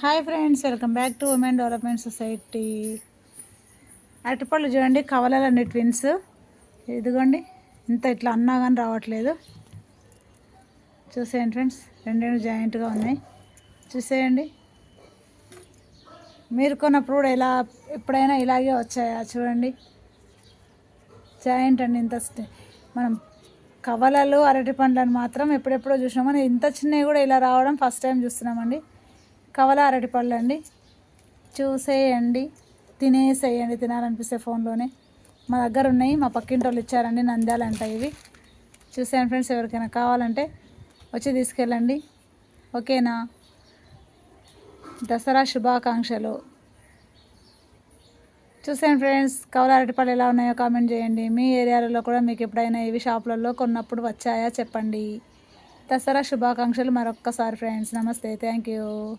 Hi friends welcome back to women development society. అరటిపళ్ళు చూడండి కవలలండి twins. ఇదిగోండి ఇంత ఇట్లా అన్నా కానీ రావట్లేదు. చూసేయండి ఫ్రెండ్స్ రెండు రెండు జాయింట్గా ఉన్నాయి. చూసేయండి. మీరు కొన్నప్పుడు కూడా ఎలా ఎప్పుడైనా ఇలాగే వచ్చాయా చూడండి. జాయింట్ అండి ఇంత మనం కవలలు అరటి పండ్లను మాత్రం ఎప్పుడెప్పుడో చూసినామని ఇంత చిన్నవి కూడా ఇలా రావడం ఫస్ట్ టైం చూస్తున్నామండి. కవల అరటి పళ్ళు అండి? చూసేయండి. తినేసేయండి. తినాలనిపిస్తే ఫోన్లోనే. మా దగ్గర ఉన్నాయి. మా పక్కింటి వాళ్ళు ఇచ్చారండి. నంద్యాలంట ఇవి. చూసాను ఫ్రెండ్స్ ఎవరికైనా కావాలంటే వచ్చి తీసుకెళ్ళండి. ఓకేనా? దసరా శుభాకాంక్షలు. చూసాను ఫ్రెండ్స్ కవల అరటిపళ్ళు ఎలా ఉన్నాయో కామెంట్ చేయండి. మీ ఏరియాలలో కూడా మీకు ఎప్పుడైనా ఇవి షాపులలో కొన్నప్పుడు వచ్చాయా చెప్పండి. దసరా శుభాకాంక్షలు మరొక్కసారి ఫ్రెండ్స్. నమస్తే. Thank you.